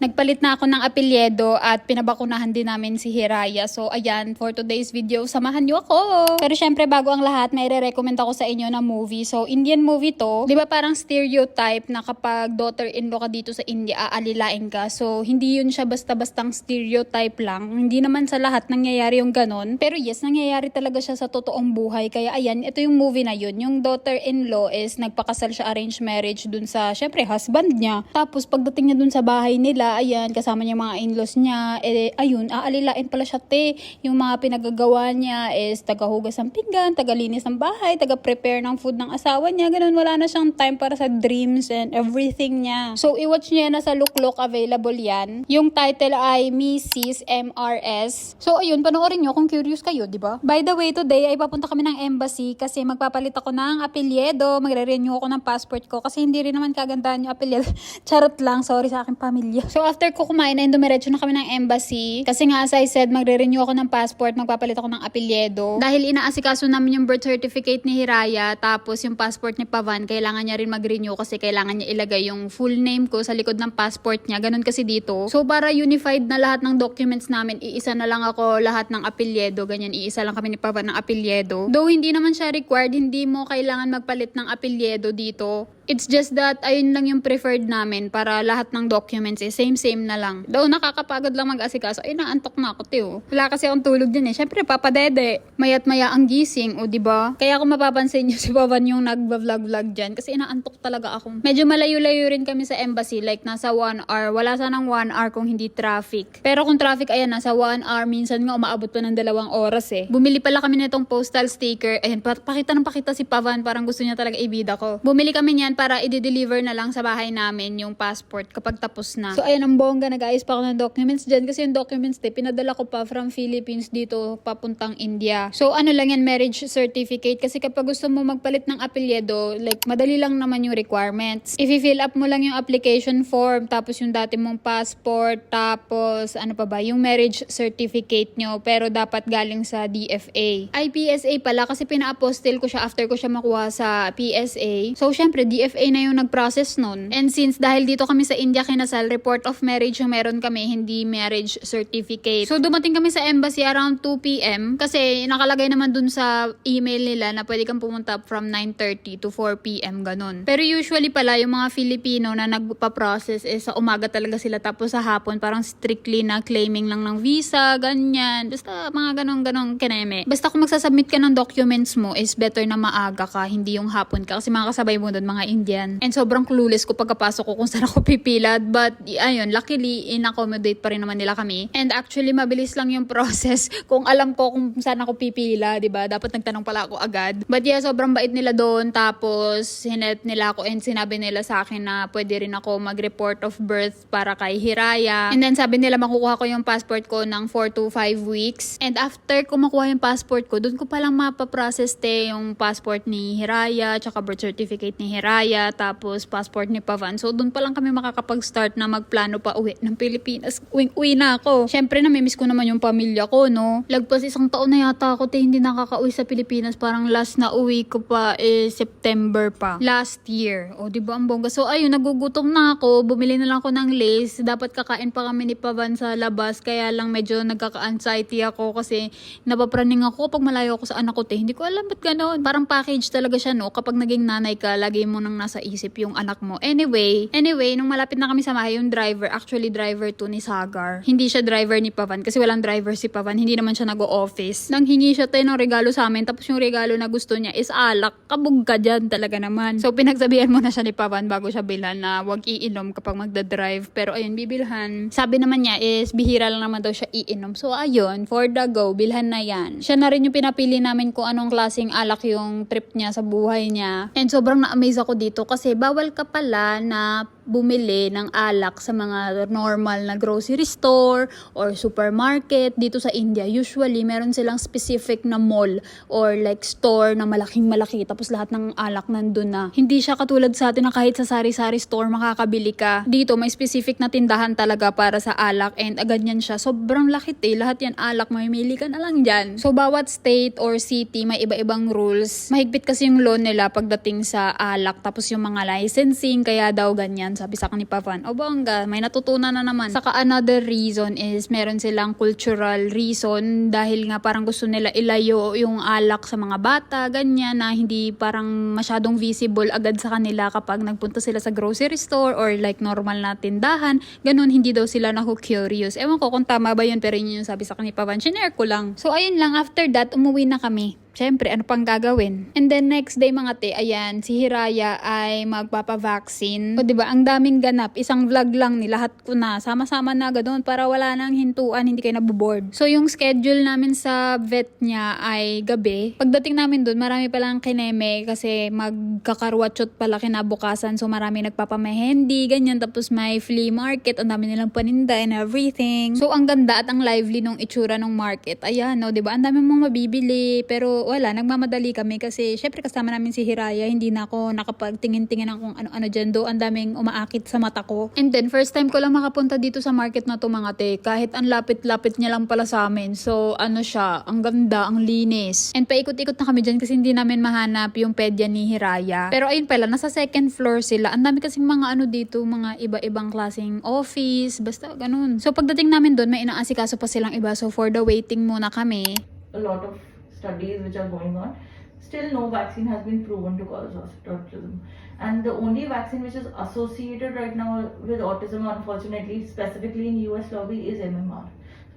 Nagpalit na ako ng apelyedo at pinabakunahan din namin si Hiraya. So ayan, for today's video, samahan niyo ako. Pero syempre bago ang lahat, may re-recommend ako sa inyo na movie. So Indian movie to. Di ba parang stereotype na kapag daughter-in-law ka dito sa India, aalilain ka. So hindi yun siya basta-bastang stereotype lang. Hindi naman sa lahat nangyayari yung ganon. Pero yes, nangyayari talaga siya sa totoong buhay. Kaya ayan, ito yung movie na yun. Yung daughter-in-law is nagpakasal siya arranged marriage dun sa, syempre, husband niya. Tapos pagdating niya dun sa bahay nila, ayan, kasama niya mga in-laws niya, eh, ayun, aalilain pala siya, te. Yung mga pinagagawa niya is tagahugas ng pinggan, tagalinis ng bahay, taga-prepare ng food ng asawa niya, ganun, wala na siyang time para sa dreams and everything niya. So, i-watch niya na sa Look available yan. Yung title ay Mrs. MRS. So, ayun, panoorin nyo kung curious kayo, di ba? By the way, today ay papunta kami ng embassy kasi magpapalit ako ng apelyedo, magre-renew ako ng passport ko kasi hindi rin naman kagandahan yung apelyedo. Charot lang, sorry sa aking pamilya. So, after ko kumain na dumiretso na kami ng embassy kasi nga as I said, magre-renew ako ng passport, magpapalit ako ng apelyedo. Dahil inaasikaso namin yung birth certificate ni Hiraya tapos yung passport ni Pavan, kailangan niya rin mag-renew kasi kailangan niya ilagay yung full name ko sa likod ng passport niya. Ganun kasi dito. So, para unified na lahat ng documents namin, iisa na lang ako lahat ng apelyedo. Ganyan, iisa lang kami ni Pavan ng apelyedo. Though hindi naman siya required, hindi mo kailangan magpalit ng apelyedo dito. It's just that ayun lang yung preferred namin para lahat ng documents eh same-same na lang. Though nakakapagod lang mag-asikaso, ay naantok na ako tiyo. Wala kasi akong tulog din eh. Syempre papadede. Mayat maya ang gising, o di ba? Kaya kung mapapansin niyo si Pavan yung nag-vlog-vlog dyan kasi inaantok talaga ako. Medyo malayo-layo rin kami sa embassy like nasa 1 hour. Wala sanang 1 hour kung hindi traffic. Pero kung traffic ayan nasa 1 hour minsan nga umaabot pa ng dalawang oras eh. Bumili pala kami nitong postal sticker. Ayan, pa- pakita ng pakita si Pavan parang gusto niya talaga ibida ko. Bumili kami niyan para i-deliver na lang sa bahay namin yung passport kapag tapos na. So ayun, ang bongga, nag-ayos pa ako ng documents dyan kasi yung documents, te, pinadala ko pa from Philippines dito papuntang India. So ano lang yan, marriage certificate kasi kapag gusto mo magpalit ng apelyedo, like madali lang naman yung requirements. If-fill up mo lang yung application form, tapos yung dati mong passport, tapos ano pa ba, yung marriage certificate nyo, pero dapat galing sa DFA. Ay, PSA pala kasi pina-apostle ko siya after ko siya makuha sa PSA. So, syempre, DFA na yung nag-process nun. And since dahil dito kami sa India kinasal, report of marriage yung meron kami, hindi marriage certificate. So, dumating kami sa embassy around 2 p.m. kasi nakalagay naman dun sa email nila na pwede kang pumunta from 9.30 to 4 p.m. ganun. Pero usually pala, yung mga Filipino na nagpa-process is sa umaga talaga sila tapos sa hapon parang strictly na claiming lang ng visa, ganyan. Basta mga ganong-ganong kineme. Basta kung magsasubmit ka ng documents mo is better na maaga ka, hindi yung hapon ka. Kasi mga kasabay mo doon, mga Indian. And sobrang clueless ko pagkapasok ko kung saan ako pipila. But ayun, luckily, in-accommodate pa rin naman nila kami. And actually, mabilis lang yung process. Kung alam ko kung saan ako pipila, di ba? Dapat nagtanong pala ako agad. But yeah, sobrang bait nila doon. Tapos, hinet nila ako and sinabi nila sa akin na pwede rin ako mag-report of birth para kay Hiraya. And then sabi nila makukuha ko yung passport ko ng 4 to 5 weeks. And after ko makuha yung passport ko, doon ko palang mapaprocess te yung passport ni Hiraya, tsaka birth certificate ni Hiraya, tapos passport ni Pavan. So doon pa lang kami makakapag-start na magplano pa uwi ng Pilipinas. Uwing-uwi na ako. Siyempre namimiss ko naman yung pamilya ko, no? Lagpas isang taon na yata ako te hindi nakaka-uwi sa Pilipinas. Parang last na uwi ko pa is September pa. Last year. O, di ba ang bongga? So ayun, nagugutom na ako. Bumili na lang ako ng lace. Dapat kakain pa kami ni Pavan sa labas. Kaya lang medyo nagkaka-anxiety ako kasi napapraning ako kapag malayo ako sa anak ko te. Hindi ko alam ba't gano'n. Parang package talaga siya no. Kapag naging nanay ka, lagi mo nang nasa isip yung anak mo. Anyway, anyway, nung malapit na kami sa bahay, yung driver, actually driver to ni Sagar. Hindi siya driver ni Pavan kasi walang driver si Pavan. Hindi naman siya nag-o-office. Nang hingi siya tayo ng regalo sa amin. Tapos yung regalo na gusto niya is alak. Kabog ka dyan talaga naman. So pinagsabihan mo na siya ni Pavan bago siya bilhan na wag iinom kapag magda-drive. Pero ayun, bibilhan. Sabi naman niya is bihira lang naman daw siya iinom. So ayun, for the go, bilhan na yan. Siya na rin yung pinapili namin kung anong klaseng alak yung trip niya sa buhay niya. And sobrang na-amaze ako dito kasi bawal ka pala na bumili ng alak sa mga normal na grocery store or supermarket dito sa India. Usually, meron silang specific na mall or like store na malaking malaki tapos lahat ng alak nandun na. Hindi siya katulad sa atin na kahit sa sari-sari store makakabili ka. Dito, may specific na tindahan talaga para sa alak and agad yan siya. Sobrang laki eh. Lahat yan alak, mamimili ka na lang dyan. So, bawat state or city, may iba-ibang rules. Mahigpit kasi yung law nila pagdating sa alak tapos yung mga licensing, kaya daw ganyan. Sabi sa akin ni Pavan, o bongga, may natutunan na naman. Saka another reason is meron silang cultural reason dahil nga parang gusto nila ilayo yung alak sa mga bata, ganyan, na hindi parang masyadong visible agad sa kanila kapag nagpunta sila sa grocery store or like normal na tindahan. Ganun, hindi daw sila naku-curious. Ewan ko kung tama ba yun, pero yun yung sabi sa akin ni Pavan. Shinare ko lang. So, ayun lang. After that, umuwi na kami. Siyempre, ano pang gagawin? And then next day mga te, ayan, si Hiraya ay magpapavaccine. O diba, ang daming ganap. Isang vlog lang ni lahat ko na. Sama-sama na agad para wala nang hintuan, hindi kayo naboboard. So yung schedule namin sa vet niya ay gabi. Pagdating namin doon, marami palang kineme kasi magkakarwatsot pala kinabukasan. So marami nagpapamahendi, ganyan. Tapos may flea market, ang dami nilang paninda and everything. So ang ganda at ang lively nung itsura ng market. Ayan, no, ba? Ang dami mong mabibili, pero wala, nagmamadali kami kasi syempre kasama namin si Hiraya, hindi na ako nakapagtingin-tingin ng kung ano-ano dyan do. Ang daming umaakit sa mata ko. And then first time ko lang makapunta dito sa market na to mga te, kahit ang lapit-lapit niya lang pala sa amin. So ano siya, ang ganda, ang linis. And paikot-ikot na kami dyan kasi hindi namin mahanap yung pedya ni Hiraya. Pero ayun pala, nasa second floor sila. Ang dami kasing mga ano dito, mga iba-ibang klaseng office, basta ganun. So pagdating namin doon, may inaasikaso pa silang iba. So for the waiting muna kami. a lot of studies which are going on. Still, no vaccine has been proven to cause autism. And the only vaccine which is associated right now with autism, unfortunately, specifically in US lobby, is MMR.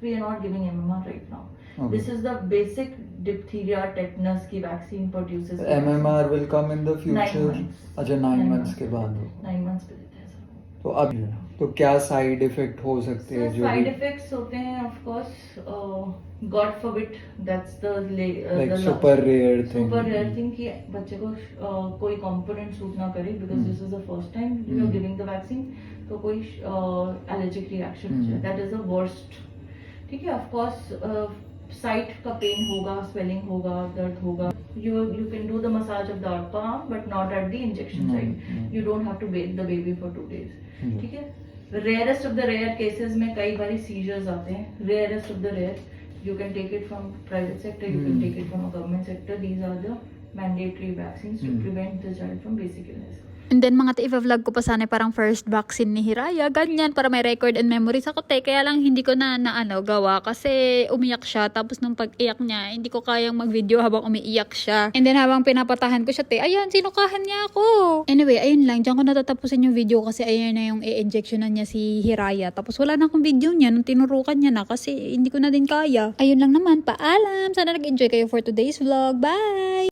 We are not giving MMR right now. Okay. This is the basic diphtheria tetanus ki vaccine produces. MMR will come in the future. months. अच्छा nine Nine months months. के बाद होगा Nine months पे देते हैं सर. तो अब तो क्या साइड इफ़ेक्ट हो सकते हैं जो भी effects होते हैं God forbid that's the la- uh, like super rare thing super rare thing कि बच्चे को uh, कोई कंपोनेंट सूट ना करे because. This is the first time you are. Giving the vaccine तो कोई allergic reaction Hmm. That is the worst ठीक है ऑफ़ कोर्स साइट का पेन होगा स्वेलिंग होगा दर्द होगा you you can do the massage of the out palm but not at the injection mm-hmm. site mm-hmm. you don't have to bathe the baby for two days ठीक है rarest of the rare cases mein kai bari seizures aate hain rarest of the rare you can take it from private sector you mm-hmm. can take it from a government sector these are the mandatory vaccines mm-hmm. to prevent the child from basic illness And then mga te, vlog ko pa sana parang first vaccine ni Hiraya, ganyan, para may record and memories ako te. Kaya lang hindi ko na, na ano, gawa kasi umiyak siya. Tapos nung pag-iyak niya, hindi ko kayang mag-video habang umiiyak siya. And then habang pinapatahan ko siya te, ayan, sinukahan niya ako. Anyway, ayun lang, diyan ko natatapusin yung video kasi ayun na yung i-injectionan niya si Hiraya. Tapos wala na akong video niya nung tinurukan niya na kasi hindi ko na din kaya. Ayun lang naman, paalam. Sana nag-enjoy kayo for today's vlog. Bye!